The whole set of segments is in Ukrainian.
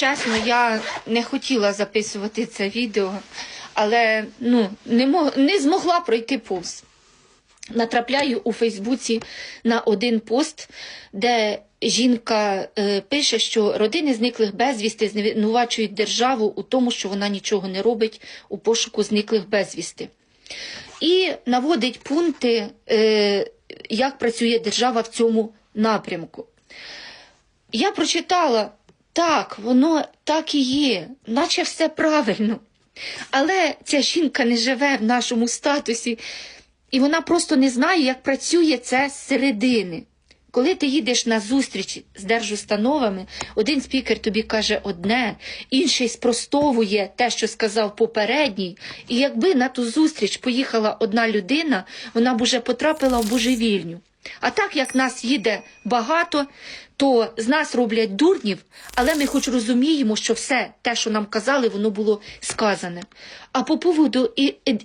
чесно, я не хотіла записувати це відео, але ну, не, мог, не змогла пройти повз. Натрапляю у Фейсбуці на один пост, де жінка е, пише, що родини зниклих безвісти звинувачують державу у тому, що вона нічого не робить у пошуку зниклих безвісти. І наводить пункти, е, як працює держава в цьому напрямку. Я прочитала, так, воно так і є, наче все правильно. Але ця жінка не живе в нашому статусі, і вона просто не знає, як працює це зсередини. Коли ти їдеш на зустріч з держустановами, один спікер тобі каже одне, інший спростовує те, що сказав попередній. І якби на ту зустріч поїхала одна людина, вона б уже потрапила в божевільню. А так як нас їде багато, то з нас роблять дурнів, але ми хоч розуміємо, що все те, що нам казали, воно було сказане. А по поводу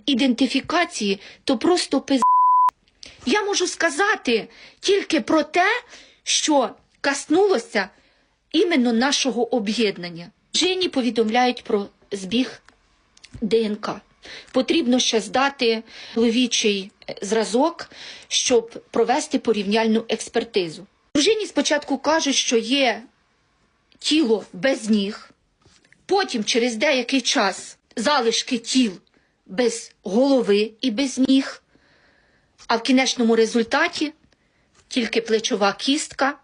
ідентифікації, то просто пиз... Я можу сказати тільки про те, що коснулося іменно нашого об'єднання. Жені повідомляють про збіг ДНК. Потрібно ще здати чоловічий е, зразок, щоб провести порівняльну експертизу. Дружині спочатку кажуть, що є тіло без ніг, потім через деякий час залишки тіл без голови і без ніг, а в кінечному результаті тільки плечова кістка,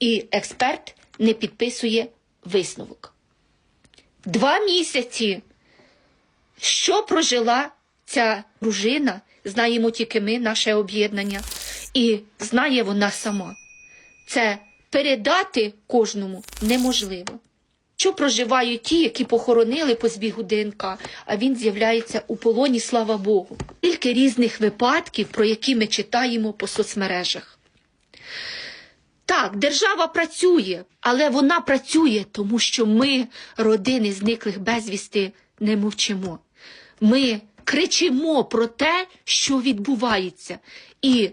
і експерт не підписує висновок. Два місяці що прожила ця дружина, знаємо тільки ми, наше об'єднання, і знає вона сама. Це передати кожному неможливо. Що проживають ті, які похоронили по збігу ДНК, а він з'являється у полоні, слава Богу. Тільки різних випадків, про які ми читаємо по соцмережах. Так, держава працює, але вона працює, тому що ми, родини зниклих безвісти, не мовчимо. Ми кричимо про те, що відбувається. І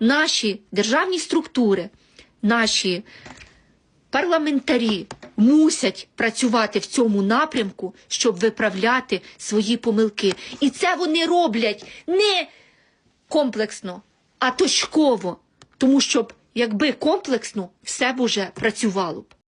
наші державні структури, наші парламентарі мусять працювати в цьому напрямку, щоб виправляти свої помилки. І це вони роблять не комплексно, а точково. Тому що якби комплексно, все б уже працювало б.